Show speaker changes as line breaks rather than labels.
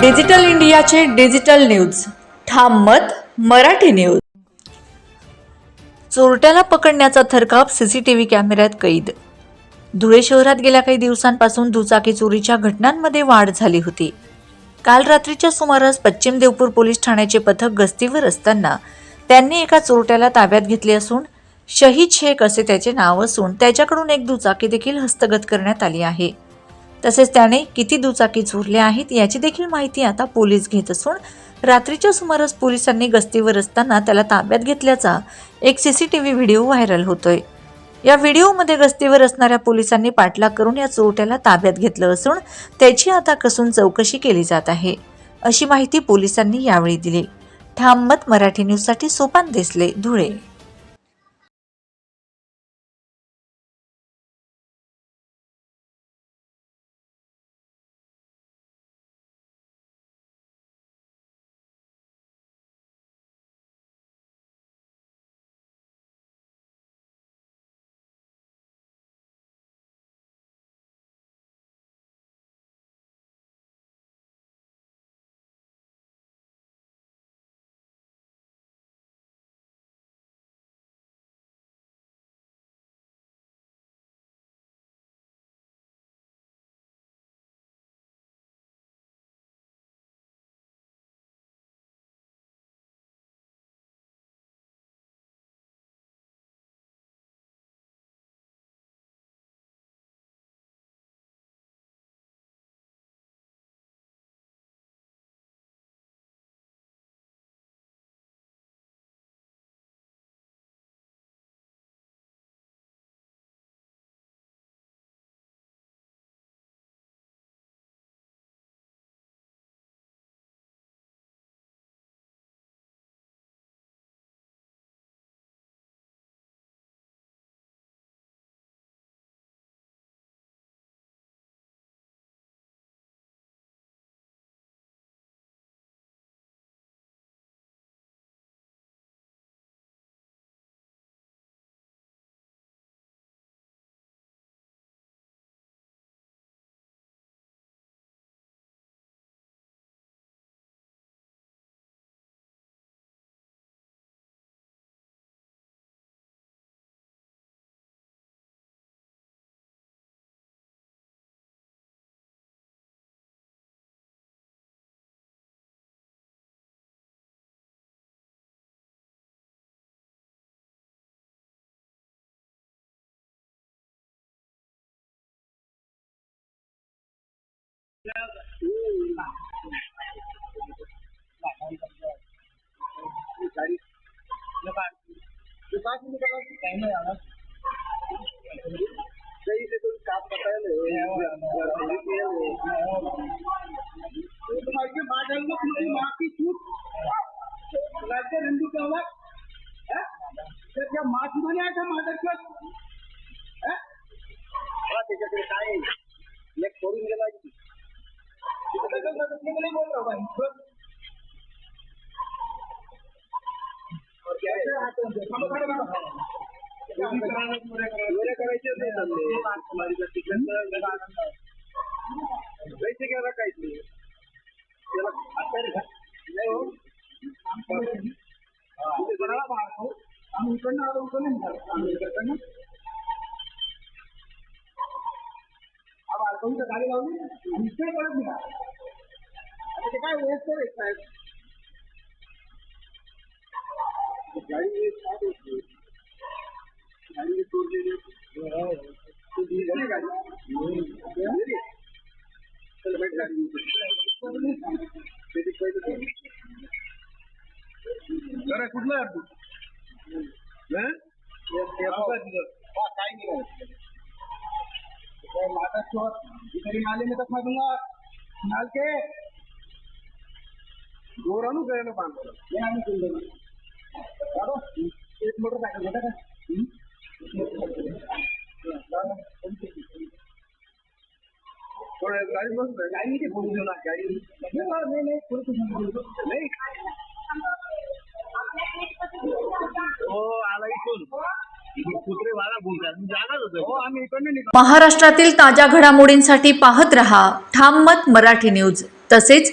Digital इंडियाचे digital news. ठाम मत मराठी न्यूज. चोरट्याला पकडण्याचा थरकाप सीसीटीव्ही कॅमेऱ्यात कैद. धुळे शहरात गेल्या काही दिवसांपासून दुचाकी चोरीच्या घटनांमध्ये वाढ झाली होती. काल रात्रीच्या सुमारास पश्चिम देवपूर पोलीस ठाण्याचे पथक गस्तीवर असताना त्यांनी एका चोरट्याला ताब्यात घेतले असून शहीद शेख असे त्याचे नाव असून त्याच्याकडून एक दुचाकी देखील हस्तगत करण्यात आली आहे. तसेच त्याने किती दुचाकी चोरल्या आहेत याची देखील माहिती आता पोलीस घेत असून रात्रीच्या सुमारास पोलिसांनी गस्तीवर असताना त्याला ताब्यात घेतल्याचा एक C C T V video viral होतोय. या व्हिडिओमध्ये गस्तीवर असणाऱ्या पोलिसांनी पाठलाग करून या चोरट्याला ताब्यात घेतलं असून त्याची आता कसून चौकशी केली जात आहे अशी माहिती पोलिसांनी यावेळी दिली. ठाम मत मराठी न्यूजसाठी सोपान देसले धुळे.
सही से तुम काम पता है तुम्हारे बादल में तुम्हारी माँ की छूट लड़के हिंदू का हुआ क्या माँ की बने आया था मादर क्यों हाँ तेजा तेरे साई ये थोड़ी मिलेगा नाही चालले. तिकडचं पैसे घ्यायला काहीच नाही त्याला नाही हो. आम्ही इकडनं आलो इकडनं आम्ही इकडनं हा बाळकाईचं गाडी लावली आणि इकडे परत नाही ते काय वयस्कर आहेत साहेब गाडी स्टार्ट होती गाडी चोरलेली तू दिसली गाडी चल बैठ गाडी त्याची पहिले जरा कुठलं यार तू हं? हा, काय नाही माता चोर इधर नाले में तो फंस दूँगा नाल के सुन देना चलो एक बेटा का गाड़ी गाड़ी गाड़ी. नहीं नहीं नहीं हो आला इथून. हो
महाराष्ट्रातील ताज्या घडामोडींसाठी पाहत रहा ठाम मत मराठी न्यूज. तसेच